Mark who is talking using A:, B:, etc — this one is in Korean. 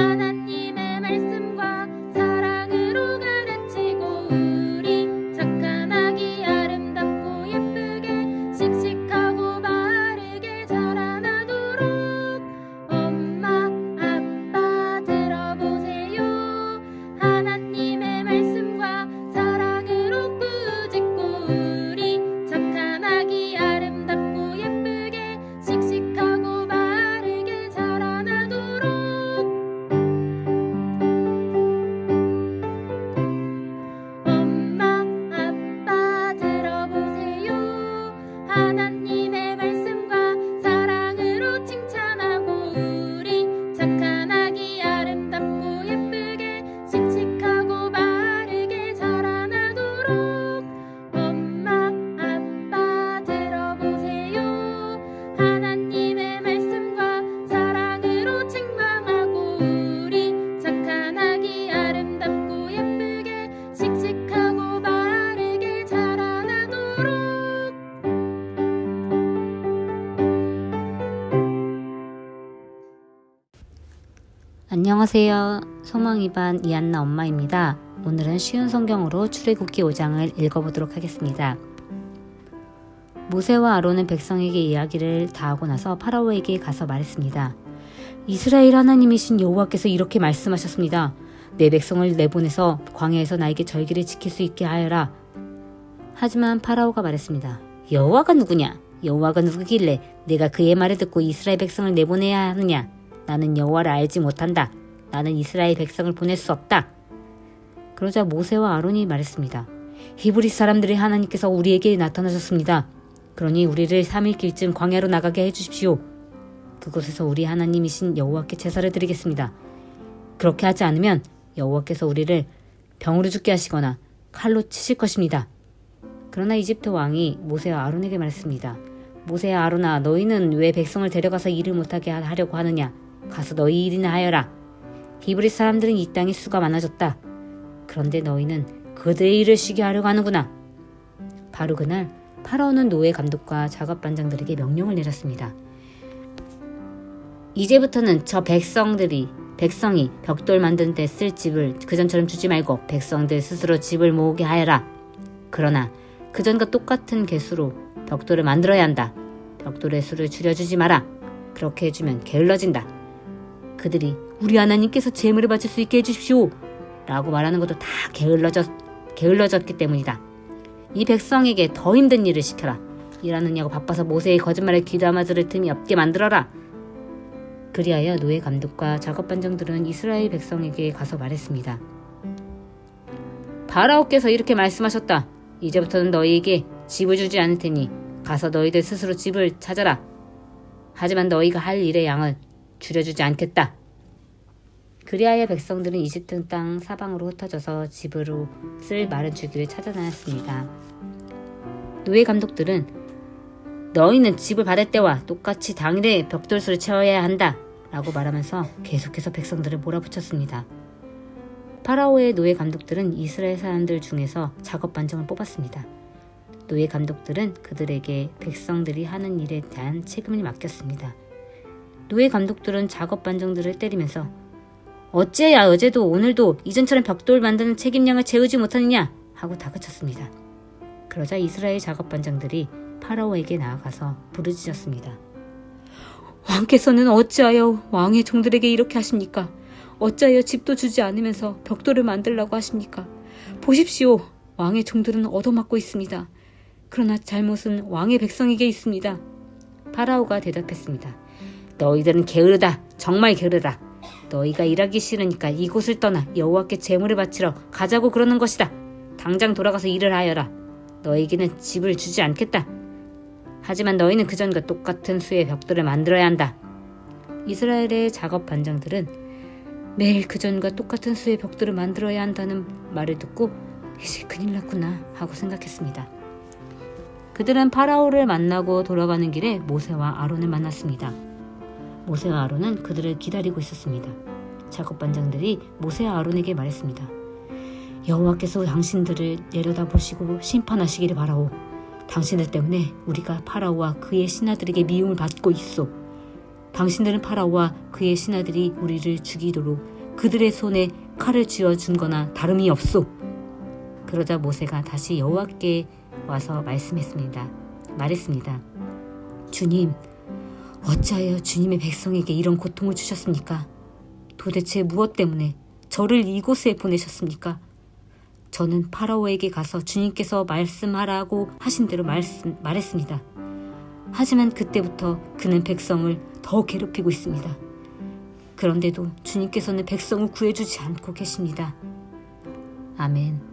A: 花 안녕하세요. 소망 이반 이한나 엄마입니다. 오늘은 쉬운 성경으로 출애굽기 5장을 읽어보도록 하겠습니다. 모세와 아론은 백성에게 이야기를 다 하고 나서 파라오에게 가서 말했습니다. 이스라엘 하나님이신 여호와께서 이렇게 말씀하셨습니다. 내 백성을 내보내서 광야에서 나에게 절기를 지킬 수 있게 하여라. 하지만 파라오가 말했습니다. 여호와가 누구냐? 여호와가 누구길래 내가 그의 말을 듣고 이스라엘 백성을 내보내야 하느냐? 나는 여호와를 알지 못한다. 나는 이스라엘 백성을 보낼 수 없다. 그러자 모세와 아론이 말했습니다. 히브리 사람들의 하나님께서 우리에게 나타나셨습니다. 그러니 우리를 3일 길쯤 광야로 나가게 해주십시오. 그곳에서 우리 하나님이신 여호와께 제사를 드리겠습니다. 그렇게 하지 않으면 여호와께서 우리를 병으로 죽게 하시거나 칼로 치실 것입니다. 그러나 이집트 왕이 모세와 아론에게 말했습니다. 모세와 아론아 너희는 왜 백성을 데려가서 일을 못하게 하려고 하느냐? 가서 너희 일이나 하여라. 히브리 사람들은 이 땅에 수가 많아졌다. 그런데 너희는 그들의 일을 쉬게 하려고 하는구나. 바로 그날 파라오는 노예 감독과 작업 반장들에게 명령을 내렸습니다. 이제부터는 저 백성들이 백성이 벽돌 만든 데 쓸 집을 그전처럼 주지 말고 백성들 스스로 집을 모으게 하여라. 그러나 그전과 똑같은 개수로 벽돌을 만들어야 한다. 벽돌의 수를 줄여주지 마라. 그렇게 해주면 게을러진다. 그들이 우리 하나님께서 재물을 바칠 수 있게 해주십시오. 라고 말하는 것도 다 게을러졌, 게을러졌기 때문이다. 이 백성에게 더 힘든 일을 시켜라. 일하느냐고 바빠서 모세의 거짓말에 귀담아 들을 틈이 없게 만들어라. 그리하여 노예 감독과 작업 반장들은 이스라엘 백성에게 가서 말했습니다. 바라오께서 이렇게 말씀하셨다. 이제부터는 너희에게 집을 주지 않을 테니 가서 너희들 스스로 집을 찾아라. 하지만 너희가 할 일의 양을 줄여주지 않겠다. 그리하여 백성들은 이집트 땅 사방으로 흩어져서 집으로 쓸 마른 주기를 찾아 다녔습니다. 노예 감독들은 너희는 집을 받을 때와 똑같이 당일에 벽돌수를 채워야 한다. 라고 말하면서 계속해서 백성들을 몰아붙였습니다. 파라오의 노예 감독들은 이스라엘 사람들 중에서 작업 반정을 뽑았습니다. 노예 감독들은 그들에게 백성들이 하는 일에 대한 책임을 맡겼습니다. 노예 감독들은 작업 반정들을 때리면서 어째야 어제도 오늘도 이전처럼 벽돌 만드는 책임량을 채우지 못하느냐 하고 다그쳤습니다. 그러자 이스라엘 작업 반장들이 파라오에게 나아가서 부르짖었습니다. 왕께서는 어찌하여 왕의 종들에게 이렇게 하십니까? 어찌하여 집도 주지 않으면서 벽돌을 만들라고 하십니까? 보십시오. 왕의 종들은 얻어맞고 있습니다. 그러나 잘못은 왕의 백성에게 있습니다. 파라오가 대답했습니다. 너희들은 게으르다. 정말 게으르다. 너희가 일하기 싫으니까 이곳을 떠나 여호와께 제물을 바치러 가자고 그러는 것이다. 당장 돌아가서 일을 하여라. 너희에게는 집을 주지 않겠다. 하지만 너희는 그전과 똑같은 수의 벽돌을 만들어야 한다. 이스라엘의 작업 반장들은 매일 그전과 똑같은 수의 벽돌을 만들어야 한다는 말을 듣고 이제 큰일 났구나 하고 생각했습니다. 그들은 파라오를 만나고 돌아가는 길에 모세와 아론을 만났습니다. 모세와 아론은 그들을 기다리고 있었습니다. 작업 반장들이 모세와 아론에게 말했습니다. 여호와께서 당신들을 내려다보시고 심판하시기를 바라오. 당신들 때문에 우리가 파라오와 그의 신하들에게 미움을 받고 있어. 당신들은 파라오와 그의 신하들이 우리를 죽이도록 그들의 손에 칼을 쥐어 준 거나 다름이 없소. 그러자 모세가 다시 여호와께 와서 말씀했습니다. 말했습니다. 주님, 어찌하여 주님의 백성에게 이런 고통을 주셨습니까? 도대체 무엇 때문에 저를 이곳에 보내셨습니까? 저는 파라오에게 가서 주님께서 말씀하라고 하신 대로 말씀, 말했습니다. 하지만 그때부터 그는 백성을 더 괴롭히고 있습니다. 그런데도 주님께서는 백성을 구해주지 않고 계십니다. 아멘.